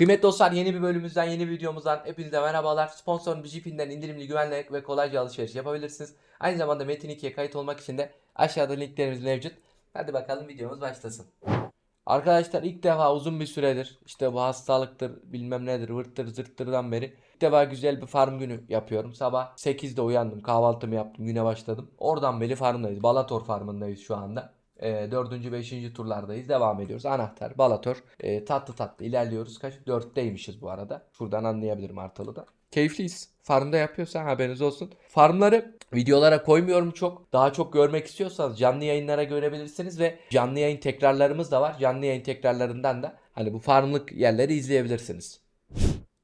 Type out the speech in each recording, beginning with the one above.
Kıymetli dostlar yeni bir bölümümüzden yeni bir videomuzdan hepinize merhabalar. Sponsorun Jeep'inden indirimli güvenli ve kolayca alışveriş yapabilirsiniz. Aynı zamanda Metin 2'ye kayıt olmak için de aşağıda linklerimiz mevcut. Hadi bakalım videomuz başlasın. Arkadaşlar ilk defa uzun bir süredir işte bu hastalıktır bilmem nedir vırttır zırttırdan beri ilk defa güzel bir farm günü yapıyorum. Sabah 8'de uyandım kahvaltımı yaptım güne başladım. Oradan beri farmdayız. Balator farmındayız şu anda. E, 4. 5. turlardayız. Devam ediyoruz. Anahtar, Balator. E, tatlı tatlı ilerliyoruz. Kaç? 4'teymişiz bu arada. Şuradan anlayabilirim Artalı'da. Keyifliyiz. Farmda yapıyorsan haberiniz olsun. Farmları videolara koymuyorum çok. Daha çok görmek istiyorsanız canlı yayınlara görebilirsiniz ve canlı yayın tekrarlarımız da var. Canlı yayın tekrarlarından da hani bu farmlık yerleri izleyebilirsiniz.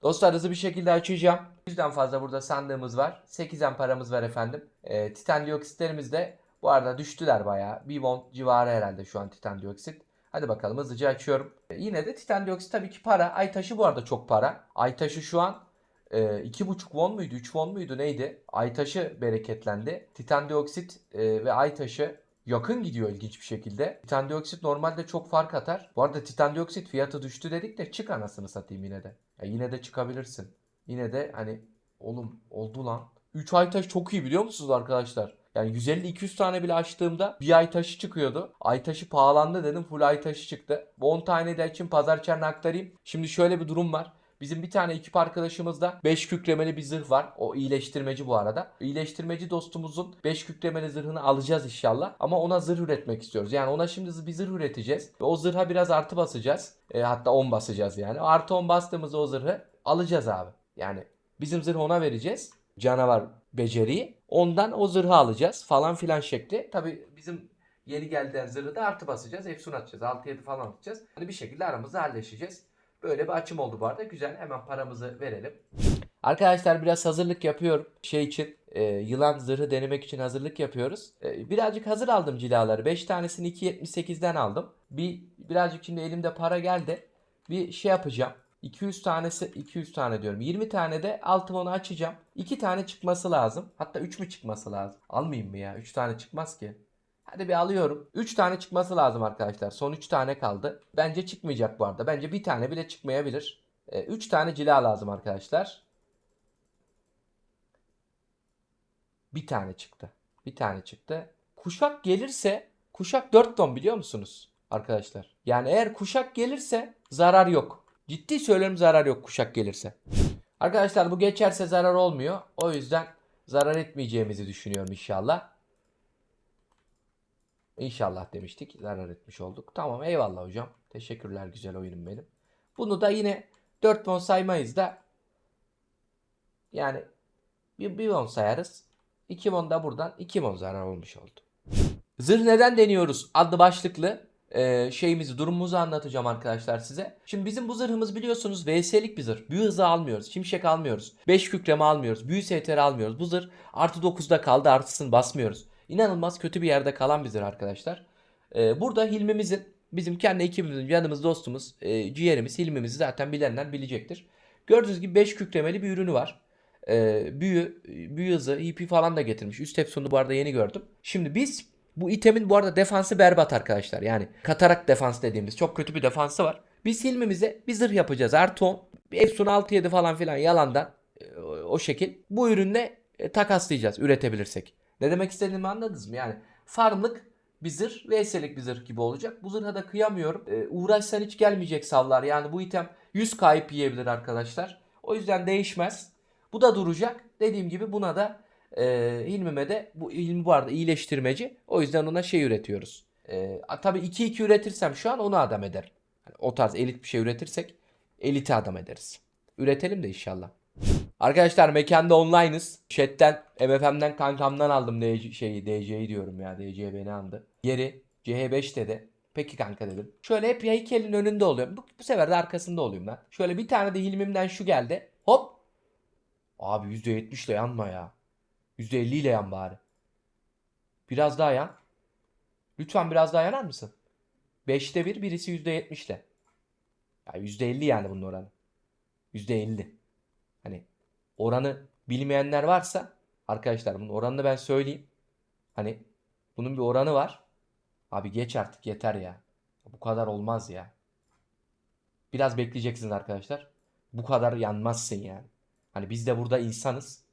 Dostlar hızlı bir şekilde açacağım. 100'den fazla burada sandığımız var. 8'den paramız var efendim. E, titan dioksitlerimiz de bu arada düştüler bayağı. 1 won civarı herhalde şu an titan dioksit. Hadi bakalım hızlıca açıyorum. E, yine de titan dioksit tabii ki para. Ay taşı bu arada çok para. Ay taşı şu an e, 2,5 won muydu 3 won muydu neydi? Ay taşı bereketlendi. Titan dioksit e, ve ay taşı yakın gidiyor ilginç bir şekilde. Titan dioksit normalde çok fark atar. Bu arada titan dioksit fiyatı düştü dedik de çık anasını satayım yine de. Ya yine de çıkabilirsin. Yine de hani oğlum oldu lan. 3 ay taş çok iyi biliyor musunuz arkadaşlar? Yani 150-200 tane bile açtığımda bir ay taşı çıkıyordu. Ay taşı pahalandı dedim full ay taşı çıktı. Bu 10 tane de için pazar çarını aktarayım. Şimdi şöyle bir durum var. Bizim bir tane ekip arkadaşımızda 5 kükremeli bir zırh var. O iyileştirmeci bu arada. İyileştirmeci dostumuzun 5 kükremeli zırhını alacağız inşallah. Ama ona zırh üretmek istiyoruz. Yani ona şimdi bir zırh üreteceğiz. Ve o zırha biraz artı basacağız. E, hatta 10 basacağız yani. Artı 10 bastığımızda o zırhı alacağız abi. Yani bizim zırhı ona vereceğiz. Canavar beceriyi. Ondan o zırhı alacağız falan filan şekli. Tabi bizim yeni geldiğin zırhı da artı basacağız. Efsun atacağız. 6-7 falan atacağız. Hani bir şekilde aramızda halleşeceğiz. Böyle bir açım oldu bu arada. Güzel. Hemen paramızı verelim. Arkadaşlar biraz hazırlık yapıyorum. Şey için e, yılan zırhı denemek için hazırlık yapıyoruz. E, birazcık hazır aldım cilaları. 5 tanesini 2.78'den aldım. Bir birazcık şimdi elimde para geldi. Bir şey yapacağım. 200 tanesi 200 tane diyorum. 20 tane de altımonu açacağım. 2 tane çıkması lazım. Hatta 3 mü çıkması lazım? Almayayım mı ya? 3 tane çıkmaz ki. Hadi bir alıyorum. 3 tane çıkması lazım arkadaşlar. Son 3 tane kaldı. Bence çıkmayacak bu arada. Bence bir tane bile çıkmayabilir. 3 tane cila lazım arkadaşlar. Bir tane çıktı. Bir tane çıktı. Kuşak gelirse kuşak 4 ton biliyor musunuz arkadaşlar? Yani eğer kuşak gelirse zarar yok. Ciddi söylüyorum zarar yok kuşak gelirse. Arkadaşlar bu geçerse zarar olmuyor. O yüzden zarar etmeyeceğimizi düşünüyorum inşallah. İnşallah demiştik. Zarar etmiş olduk. Tamam eyvallah hocam. Teşekkürler güzel oyunum benim. Bunu da yine 4 won saymayız da yani bir, bir won sayarız. 2 won da buradan 2 won zarar olmuş oldu. Zırh neden deniyoruz adlı başlıklı e, şeyimizi durumumuzu anlatacağım arkadaşlar size. Şimdi bizim bu zırhımız biliyorsunuz VS'lik bir zırh. Büyü hızı almıyoruz. Şimşek almıyoruz. 5 kükreme almıyoruz. Büyü STR almıyoruz. Bu zırh artı 9'da kaldı artısını basmıyoruz. İnanılmaz kötü bir yerde kalan bir zırh arkadaşlar. E, burada Hilmi'mizin bizim kendi ekibimizin yanımız dostumuz e, ciğerimiz Hilmi'mizi zaten bilenler bilecektir. Gördüğünüz gibi 5 kükremeli bir ürünü var. E, büyü, büyü hızı, EP falan da getirmiş. Üst hepsini bu arada yeni gördüm. Şimdi biz bu itemin bu arada defansı berbat arkadaşlar. Yani katarak defans dediğimiz çok kötü bir defansı var. Biz Hilmi'mize bir zırh yapacağız. 10. Efsun 6-7 falan filan yalandan e, o şekil. Bu ürünle e, takaslayacağız üretebilirsek. Ne demek istediğimi anladınız mı? Yani farmlık bir zırh, VS'lik bir zırh gibi olacak. Bu zırha da kıyamıyorum. E, uğraşsan hiç gelmeyecek savlar. Yani bu item 100 kayıp yiyebilir arkadaşlar. O yüzden değişmez. Bu da duracak. Dediğim gibi buna da e, Hilmi'me de bu Hilmi bu arada iyileştirmeci. O yüzden ona şey üretiyoruz. E, tabii 2-2 üretirsem şu an onu adam ederim. Yani o tarz elit bir şey üretirsek elite adam ederiz. Üretelim de inşallah. Arkadaşlar mekanda online'ız. Chat'ten, MFM'den kankamdan aldım DC, şeyi, DC'yi diyorum ya. DC beni andı. Yeri CH5 dedi. Peki kanka dedim. Şöyle hep heykelin önünde oluyorum. Bu, bu sefer de arkasında olayım ben. Şöyle bir tane de Hilmim'den şu geldi. Hop. Abi %70 ile yanma ya. %50 ile yan bari. Biraz daha yan. Lütfen biraz daha yanar mısın? 5'te 1 birisi %70 ile. Ya %50 yani bunun oranı. %50. Hani oranı bilmeyenler varsa arkadaşlar bunun oranını ben söyleyeyim. Hani bunun bir oranı var. Abi geç artık yeter ya. Bu kadar olmaz ya. Biraz bekleyeceksiniz arkadaşlar. Bu kadar yanmazsın yani. Hani biz de burada insanız.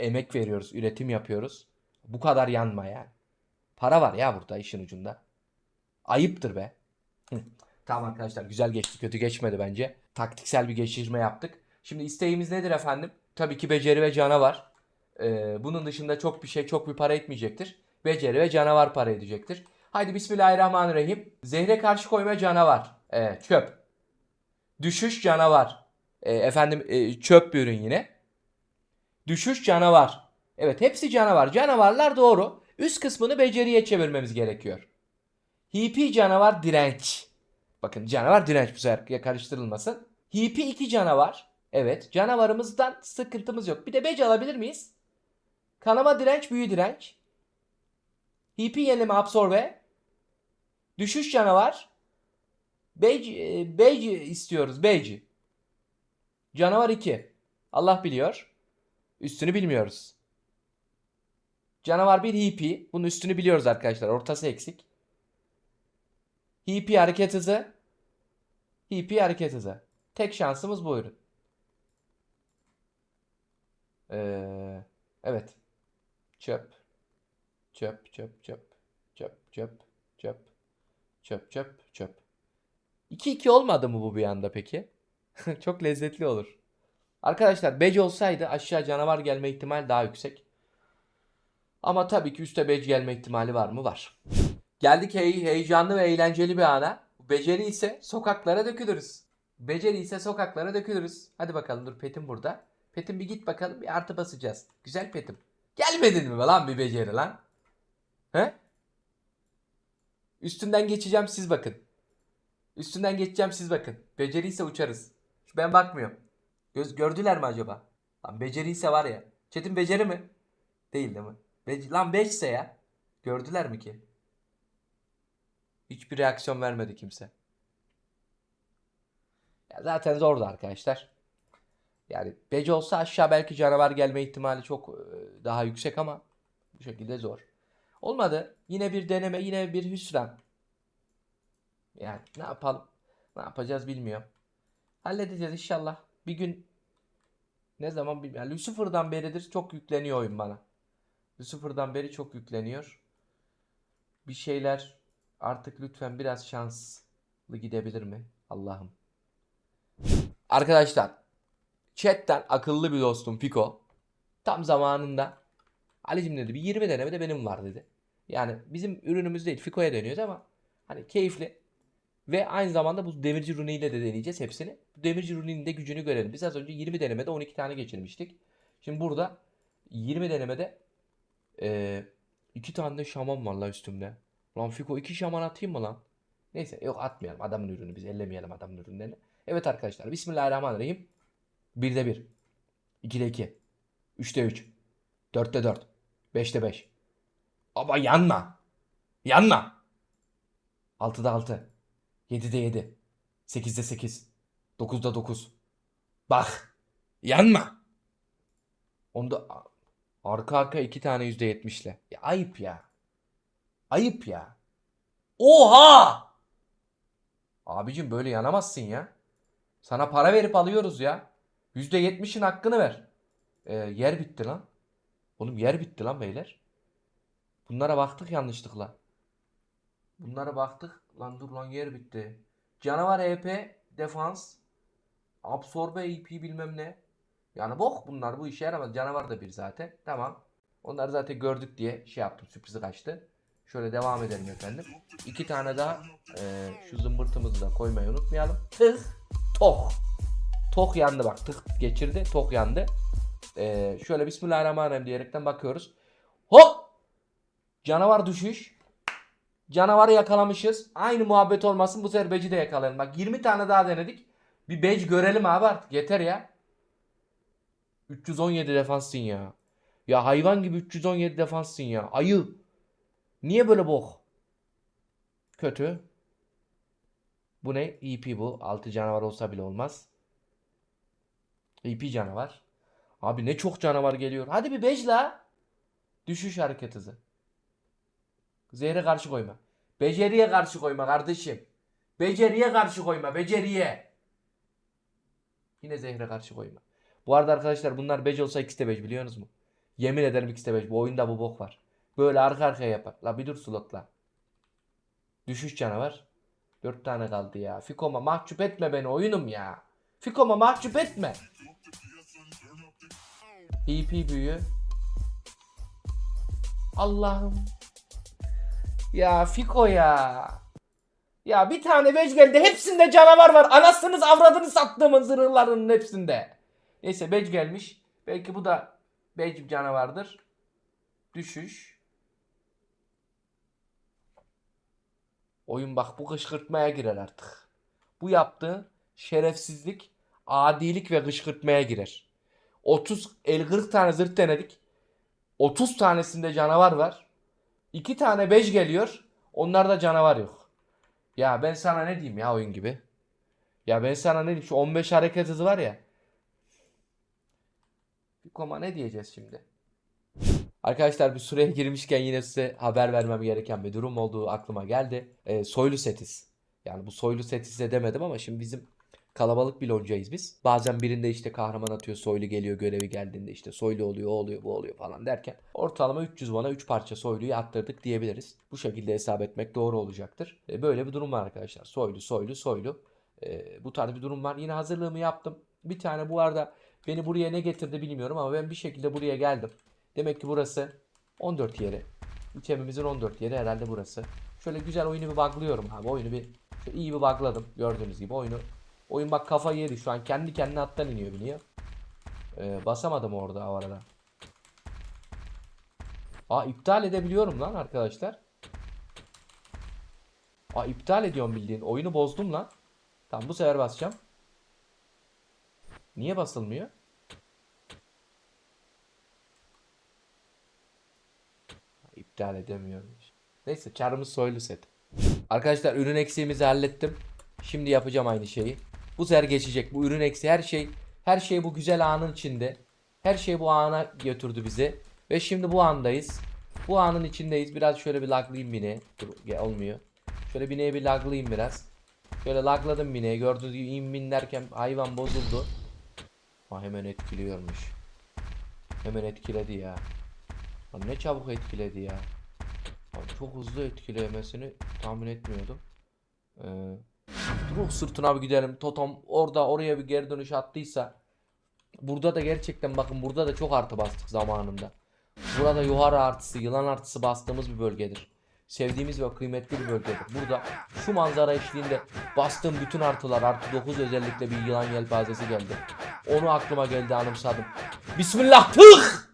Emek veriyoruz, üretim yapıyoruz. Bu kadar yanma yani. Para var ya burada işin ucunda. Ayıptır be. Tamam arkadaşlar güzel geçti kötü geçmedi bence. Taktiksel bir geçirme yaptık. Şimdi isteğimiz nedir efendim? Tabii ki beceri ve canavar. Ee, bunun dışında çok bir şey çok bir para etmeyecektir. Beceri ve canavar para edecektir. Haydi Bismillahirrahmanirrahim. Zehre karşı koyma canavar. Ee, çöp. Düşüş canavar. Ee, efendim e, çöp bir ürün yine. Düşüş canavar. Evet hepsi canavar. Canavarlar doğru. Üst kısmını beceriye çevirmemiz gerekiyor. Hipi canavar direnç. Bakın canavar direnç bu sefer karıştırılmasın. Hipi iki canavar. Evet canavarımızdan sıkıntımız yok. Bir de bec alabilir miyiz? Kanama direnç büyü direnç. Hipi yenileme absorbe. Düşüş canavar. Bej, e, bej istiyoruz. Bej. Canavar 2. Allah biliyor. Üstünü bilmiyoruz. Canavar 1 hipi. Bunun üstünü biliyoruz arkadaşlar. Ortası eksik. Hipi hareket hızı. Hipi hareket hızı. Tek şansımız bu ürün. Ee, evet. Çöp. Çöp, çöp, çöp. Çöp, çöp, çöp. Çöp, çöp, çöp. 2-2 olmadı mı bu bir anda peki? Çok lezzetli olur. Arkadaşlar bec olsaydı aşağı canavar gelme ihtimali daha yüksek. Ama tabii ki üste bec gelme ihtimali var mı? Var. Geldik hey, heyecanlı ve eğlenceli bir ana. Beceri ise sokaklara dökülürüz. Beceri ise sokaklara dökülürüz. Hadi bakalım dur Petim burada. Petim bir git bakalım bir artı basacağız. Güzel Petim. Gelmedin mi lan bir beceri lan? He? Üstünden geçeceğim siz bakın. Üstünden geçeceğim siz bakın. Beceri ise uçarız. Ben bakmıyorum. Göz gördüler mi acaba? Lan beceri ise var ya. Çetin beceri mi? Değil değil mi? Be- lan 5 ise ya. Gördüler mi ki? Hiçbir reaksiyon vermedi kimse. Ya zaten zordu arkadaşlar. Yani Bece olsa aşağı belki canavar gelme ihtimali çok e, daha yüksek ama bu şekilde zor. Olmadı. Yine bir deneme, yine bir hüsran. Yani ne yapalım? Ne yapacağız bilmiyorum. Halledeceğiz inşallah. Bir gün ne zaman bilmiyorum. Yani Lucifer'dan beridir çok yükleniyor oyun bana. Lucifer'dan beri çok yükleniyor. Bir şeyler artık lütfen biraz şanslı gidebilir mi? Allah'ım. Arkadaşlar chatten akıllı bir dostum Fiko tam zamanında Ali'cim dedi bir 20 deneme de benim var dedi. Yani bizim ürünümüz değil Fiko'ya deniyoruz ama hani keyifli. Ve aynı zamanda bu demirci rune ile de deneyeceğiz hepsini. Demirci rune'nin de gücünü görelim. Biz az önce 20 denemede 12 tane geçirmiştik. Şimdi burada 20 denemede e, 2 tane de şaman var la üstümde. Lan Fiko 2 şaman atayım mı lan? Neyse yok atmayalım adamın ürünü biz ellemeyelim adamın ürünlerini. Evet arkadaşlar Bismillahirrahmanirrahim. 1'de 1. 2'de 2. 3'te 3. 4'te 4. 5'te 5. Ama yanma. Yanma. 6'da 6. 7'de 7. 8'de 8. 9'da 9. Bak. Yanma. Onda arka arka iki tane %70'le. Ya ayıp ya. Ayıp ya. Oha! Abicim böyle yanamazsın ya. Sana para verip alıyoruz ya. %70'in hakkını ver. Ee, yer bitti lan. Oğlum yer bitti lan beyler. Bunlara baktık yanlışlıkla. Bunlara baktık. Lan dur lan yer bitti. Canavar EP defans. Absorbe EP bilmem ne. Yani bok bunlar bu işe yaramaz. Canavar da bir zaten. Tamam. Onları zaten gördük diye şey yaptım. Sürprizi kaçtı. Şöyle devam edelim efendim. İki tane daha e, şu zımbırtımızı da koymayı unutmayalım. Tık. Tok. Tok yandı bak. Tık geçirdi. Tok yandı. E, şöyle Bismillahirrahmanirrahim diyerekten bakıyoruz. Hop. Canavar düşüş. Canavarı yakalamışız. Aynı muhabbet olmasın. Bu sefer Beci de yakalayalım. Bak 20 tane daha denedik. Bir Bec görelim abi artık. Yeter ya. 317 defanssın ya. Ya hayvan gibi 317 defanssın ya. Ayı. Niye böyle bok? Kötü. Bu ne? EP bu. 6 canavar olsa bile olmaz. EP canavar. Abi ne çok canavar geliyor. Hadi bir 5 la. Düşüş hareket hızı. Zehre karşı koyma. Beceriye karşı koyma kardeşim. Beceriye karşı koyma. Beceriye. Yine zehre karşı koyma. Bu arada arkadaşlar bunlar bec olsa ikisi de bec biliyorsunuz mu? Yemin ederim ikisi de bec. Bu oyunda bu bok var. Böyle arka arkaya yapar. La bir dur slotla. Düşüş canavar. Dört tane kaldı ya. Fikoma mahcup etme beni oyunum ya. Fikoma mahcup etme. EP büyüğü. Allah'ım. Ya Fiko ya. Ya bir tane bec geldi. Hepsinde canavar var. Anasınız avradını sattığımın zırhlarının hepsinde. Neyse bec gelmiş. Belki bu da bec canavardır. Düşüş. Oyun bak bu kışkırtmaya girer artık. Bu yaptığı şerefsizlik, adilik ve kışkırtmaya girer. 30 el 40 tane zırh denedik. 30 tanesinde canavar var. 2 tane bej geliyor. Onlarda canavar yok. Ya ben sana ne diyeyim ya oyun gibi. Ya ben sana ne diyeyim şu 15 hareket hızı var ya. Bir koma ne diyeceğiz şimdi? Arkadaşlar bir süreye girmişken yine size haber vermem gereken bir durum olduğu aklıma geldi. Ee, soylu setiz. Yani bu soylu setiz de demedim ama şimdi bizim kalabalık bir loncayız biz. Bazen birinde işte kahraman atıyor soylu geliyor görevi geldiğinde işte soylu oluyor o oluyor bu oluyor falan derken ortalama 300 bana 3 parça soyluyu attırdık diyebiliriz. Bu şekilde hesap etmek doğru olacaktır. Ee, böyle bir durum var arkadaşlar. Soylu soylu soylu. Ee, bu tarz bir durum var. Yine hazırlığımı yaptım. Bir tane bu arada beni buraya ne getirdi bilmiyorum ama ben bir şekilde buraya geldim. Demek ki burası 14 yeri. İtemimizin 14 yeri herhalde burası. Şöyle güzel oyunu bir buglıyorum abi. Oyunu bir iyi bir bugladım. Gördüğünüz gibi oyunu. Oyun bak kafayı yedi şu an. Kendi kendine attan iniyor biniyor. Ee, basamadım orada o arada. Aa iptal edebiliyorum lan arkadaşlar. Aa iptal ediyorum bildiğin. Oyunu bozdum lan. Tamam bu sefer basacağım. Niye basılmıyor? İptal edemiyorum. Neyse çarımız soylu set. Arkadaşlar ürün eksiğimizi hallettim. Şimdi yapacağım aynı şeyi. Bu sefer geçecek. Bu ürün eksiği her şey her şey bu güzel anın içinde. Her şey bu ana götürdü bizi. Ve şimdi bu andayız. Bu anın içindeyiz. Biraz şöyle bir laglayayım bineği. Dur olmuyor. Şöyle bineği bir laglayayım biraz. Şöyle lagladım bineği. Gördüğünüz gibi in bin derken hayvan bozuldu. Ha hemen etkiliyormuş. Hemen etkiledi ya. Lan ne çabuk etkiledi ya. Lan çok hızlı etkilemesini tahmin etmiyordum. Ee, ruh sırtına bir gidelim. Totem orada oraya bir geri dönüş attıysa. Burada da gerçekten bakın burada da çok artı bastık zamanında. Burada yukarı artısı, yılan artısı bastığımız bir bölgedir. Sevdiğimiz ve kıymetli bir bölgedir. Burada şu manzara eşliğinde bastığım bütün artılar artı 9 özellikle bir yılan yelpazesi geldi. Onu aklıma geldi anımsadım. Bismillah tık!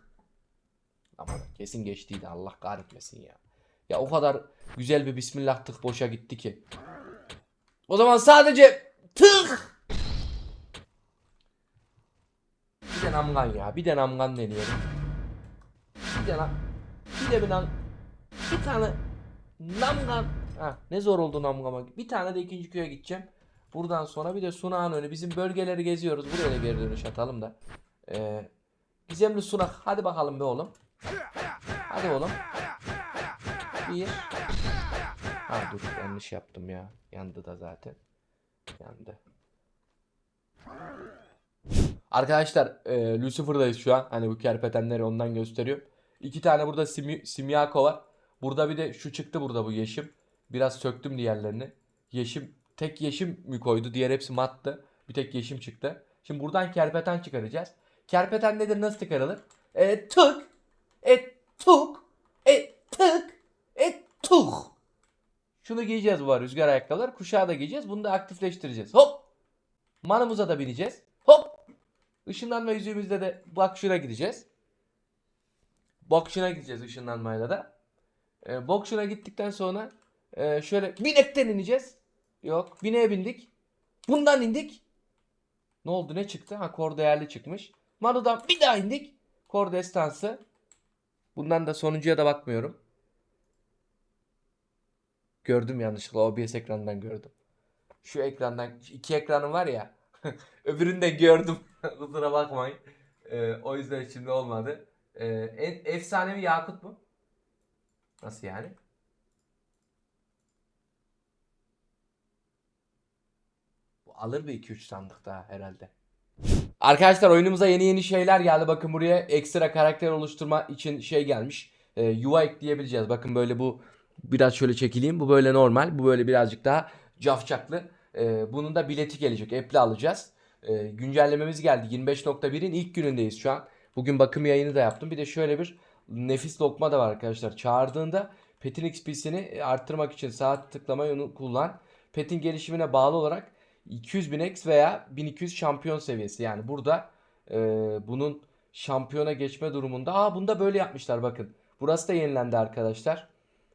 Ama kesin geçtiydi Allah kahretmesin ya. Ya o kadar güzel bir bismillah tık boşa gitti ki. O zaman sadece tık! Bir de namgan ya. Bir de namgan deneyelim. Bir de nam... Bir de bir nam... Bir tane namgan... Ha, ne zor oldu namgama. Bir tane de ikinci köye gideceğim. Buradan sonra bir de sunağın önü. Bizim bölgeleri geziyoruz. Buraya da geri dönüş atalım da. Ee, Gizemli sunak. Hadi bakalım be oğlum. Hadi oğlum. Bir. Ha dur yanlış yaptım ya. Yandı da zaten. Yandı. Arkadaşlar e, Lucifer'dayız şu an. Hani bu kerpetenleri ondan gösteriyor. İki tane burada simi, simyako var. Burada bir de şu çıktı burada bu yeşim. Biraz söktüm diğerlerini. Yeşim tek yeşim mi koydu? Diğer hepsi mattı. Bir tek yeşim çıktı. Şimdi buradan kerpeten çıkaracağız. Kerpeten nedir? Nasıl çıkarılır? E, tık. E, tuk. E, tık. E, tuk. Şunu giyeceğiz bu rüzgar ayakkabılar. Kuşağı da giyeceğiz. Bunu da aktifleştireceğiz. Hop. Manımıza da bineceğiz. Hop. Işınlanma yüzüğümüzde de bakşına gideceğiz. Bokşuna gideceğiz ışınlanmayla da. E, bokşuna gittikten sonra e, şöyle binekten ineceğiz. Yok. Bineğe bindik. Bundan indik. Ne oldu ne çıktı? Ha kor değerli çıkmış. Manu'dan bir daha indik. Kor destansı. Bundan da sonuncuya da bakmıyorum. Gördüm yanlışlıkla OBS ekranından gördüm. Şu ekrandan iki ekranım var ya. Öbürünü de gördüm. Kusura bakmayın. Ee, o yüzden şimdi olmadı. Ee, en efsanevi Yakut mu? Nasıl yani? alır bir 2-3 sandık daha herhalde. Arkadaşlar oyunumuza yeni yeni şeyler geldi. Bakın buraya ekstra karakter oluşturma için şey gelmiş. Ee, yuva ekleyebileceğiz. Bakın böyle bu biraz şöyle çekileyim. Bu böyle normal. Bu böyle birazcık daha cafcaklı. Ee, bunun da bileti gelecek. App'le alacağız. Ee, güncellememiz geldi. 25.1'in ilk günündeyiz şu an. Bugün bakım yayını da yaptım. Bir de şöyle bir nefis lokma da var arkadaşlar. Çağırdığında Pet'in XP'sini arttırmak için saat tıklamayı onu kullan. Pet'in gelişimine bağlı olarak 200 bin X veya 1200 şampiyon seviyesi. Yani burada e, bunun şampiyona geçme durumunda. Aa bunda böyle yapmışlar bakın. Burası da yenilendi arkadaşlar.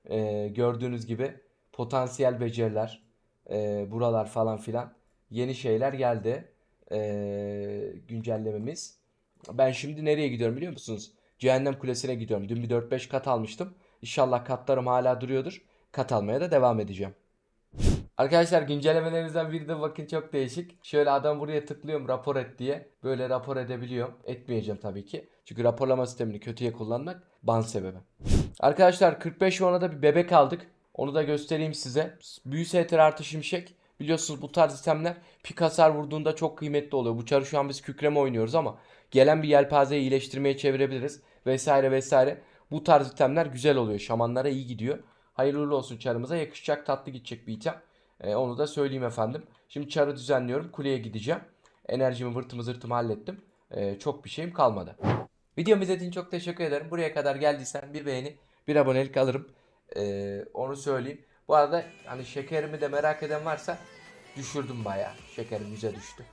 E, gördüğünüz gibi potansiyel beceriler, e, buralar falan filan yeni şeyler geldi. E, güncellememiz. Ben şimdi nereye gidiyorum biliyor musunuz? Cehennem Kulesi'ne gidiyorum. Dün bir 4-5 kat almıştım. İnşallah katlarım hala duruyordur. Kat almaya da devam edeceğim. Arkadaşlar güncellemelerinizden biri de bakın çok değişik. Şöyle adam buraya tıklıyorum rapor et diye. Böyle rapor edebiliyorum. Etmeyeceğim tabii ki. Çünkü raporlama sistemini kötüye kullanmak ban sebebi. Arkadaşlar 45 da bir bebek aldık. Onu da göstereyim size. Büyü STR artı şimşek. Biliyorsunuz bu tarz itemler pik hasar vurduğunda çok kıymetli oluyor. Bu çarı şu an biz kükreme oynuyoruz ama gelen bir yelpazeyi iyileştirmeye çevirebiliriz. Vesaire vesaire. Bu tarz itemler güzel oluyor. Şamanlara iyi gidiyor. Hayırlı olsun çarımıza. Yakışacak tatlı gidecek bir item. Ee, onu da söyleyeyim efendim. Şimdi çarı düzenliyorum. Kuleye gideceğim. Enerjimi vırtımı zırtımı hallettim. Ee, çok bir şeyim kalmadı. Videomu izlediğin çok teşekkür ederim. Buraya kadar geldiysen bir beğeni, bir abonelik alırım. Ee, onu söyleyeyim. Bu arada hani şekerimi de merak eden varsa düşürdüm bayağı. Şekerim yüze düştü.